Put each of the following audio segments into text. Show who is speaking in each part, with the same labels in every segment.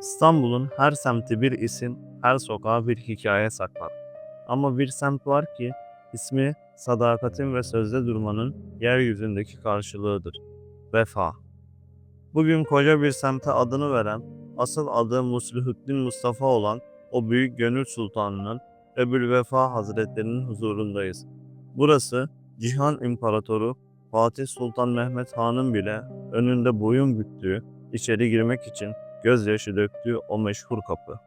Speaker 1: İstanbul'un her semti bir isim, her sokağı bir hikaye saklar. Ama bir semt var ki ismi sadakatin ve sözde durmanın yeryüzündeki karşılığıdır. Vefa. Bugün koca bir semte adını veren, asıl adı Muslihüddin Mustafa olan o büyük gönül sultanının Ebul Vefa Hazretlerinin huzurundayız. Burası Cihan İmparatoru Fatih Sultan Mehmet Han'ın bile önünde boyun büktüğü, içeri girmek için gözyaşı döktüğü o meşhur kapı.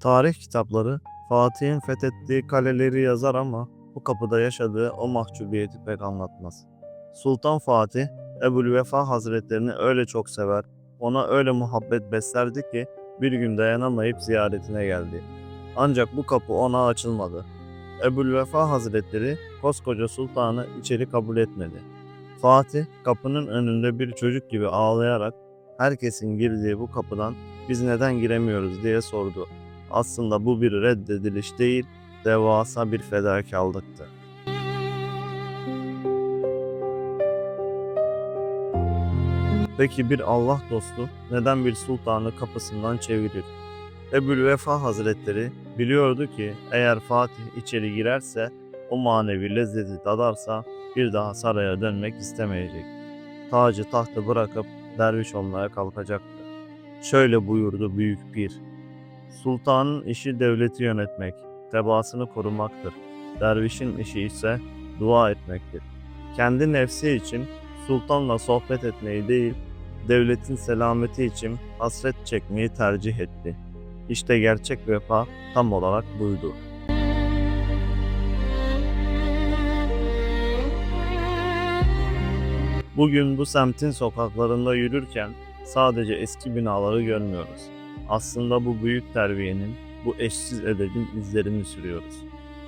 Speaker 1: Tarih kitapları Fatih'in fethettiği kaleleri yazar ama bu kapıda yaşadığı o mahcubiyeti pek anlatmaz. Sultan Fatih, Ebul Vefa Hazretlerini öyle çok sever, ona öyle muhabbet beslerdi ki bir gün dayanamayıp ziyaretine geldi. Ancak bu kapı ona açılmadı. Ebul Vefa Hazretleri koskoca sultanı içeri kabul etmedi. Fatih kapının önünde bir çocuk gibi ağlayarak herkesin girdiği bu kapıdan biz neden giremiyoruz diye sordu. Aslında bu bir reddediliş değil, devasa bir fedakarlıktı. Peki bir Allah dostu neden bir sultanı kapısından çevirir? Ebul Vefa Hazretleri biliyordu ki eğer Fatih içeri girerse o manevi lezzeti tadarsa bir daha saraya dönmek istemeyecek. Tacı tahtı bırakıp derviş olmaya kalkacaktı. Şöyle buyurdu büyük pir. Sultanın işi devleti yönetmek, tebaasını korumaktır. Dervişin işi ise dua etmektir. Kendi nefsi için sultanla sohbet etmeyi değil, devletin selameti için hasret çekmeyi tercih etti. İşte gerçek vefa tam olarak buydu. Bugün bu semtin sokaklarında yürürken sadece eski binaları görmüyoruz. Aslında bu büyük terbiyenin, bu eşsiz edebin izlerini sürüyoruz.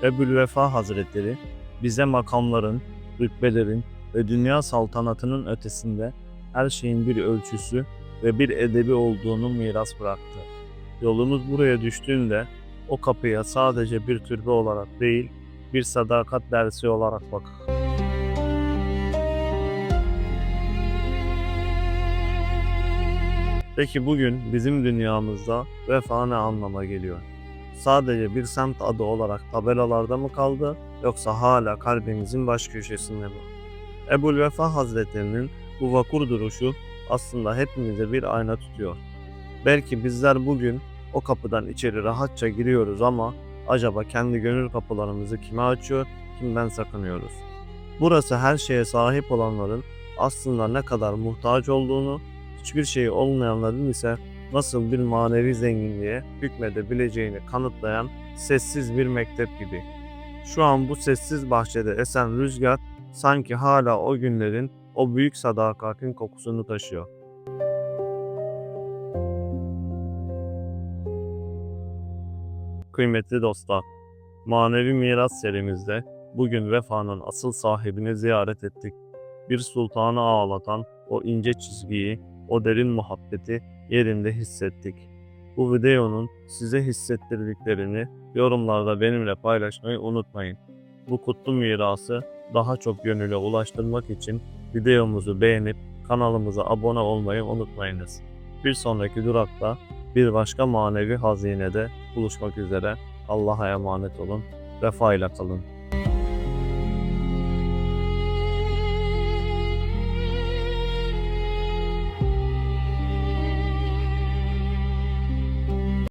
Speaker 1: Ebul Vefa Hazretleri bize makamların, rütbelerin ve dünya saltanatının ötesinde her şeyin bir ölçüsü ve bir edebi olduğunu miras bıraktı. Yolumuz buraya düştüğünde o kapıya sadece bir türbe olarak değil, bir sadakat dersi olarak bak. Peki bugün bizim dünyamızda vefa ne anlama geliyor? Sadece bir semt adı olarak tabelalarda mı kaldı yoksa hala kalbimizin baş köşesinde mi? Ebul Vefa Hazretlerinin bu vakur duruşu aslında hepimize bir ayna tutuyor. Belki bizler bugün o kapıdan içeri rahatça giriyoruz ama acaba kendi gönül kapılarımızı kime açıyor, kimden sakınıyoruz? Burası her şeye sahip olanların aslında ne kadar muhtaç olduğunu, hiçbir şeyi olmayanların ise nasıl bir manevi zenginliğe hükmedebileceğini kanıtlayan sessiz bir mektep gibi. Şu an bu sessiz bahçede esen rüzgar sanki hala o günlerin o büyük sadakatin kokusunu taşıyor. Kıymetli dostlar, manevi miras serimizde bugün vefanın asıl sahibini ziyaret ettik. Bir sultanı ağlatan o ince çizgiyi, o derin muhabbeti yerinde hissettik. Bu videonun size hissettirdiklerini yorumlarda benimle paylaşmayı unutmayın. Bu kutlu mirası daha çok gönüle ulaştırmak için videomuzu beğenip kanalımıza abone olmayı unutmayınız. Bir sonraki durakta bir başka manevi hazinede buluşmak üzere. Allah'a emanet olun. Vefa ile kalın.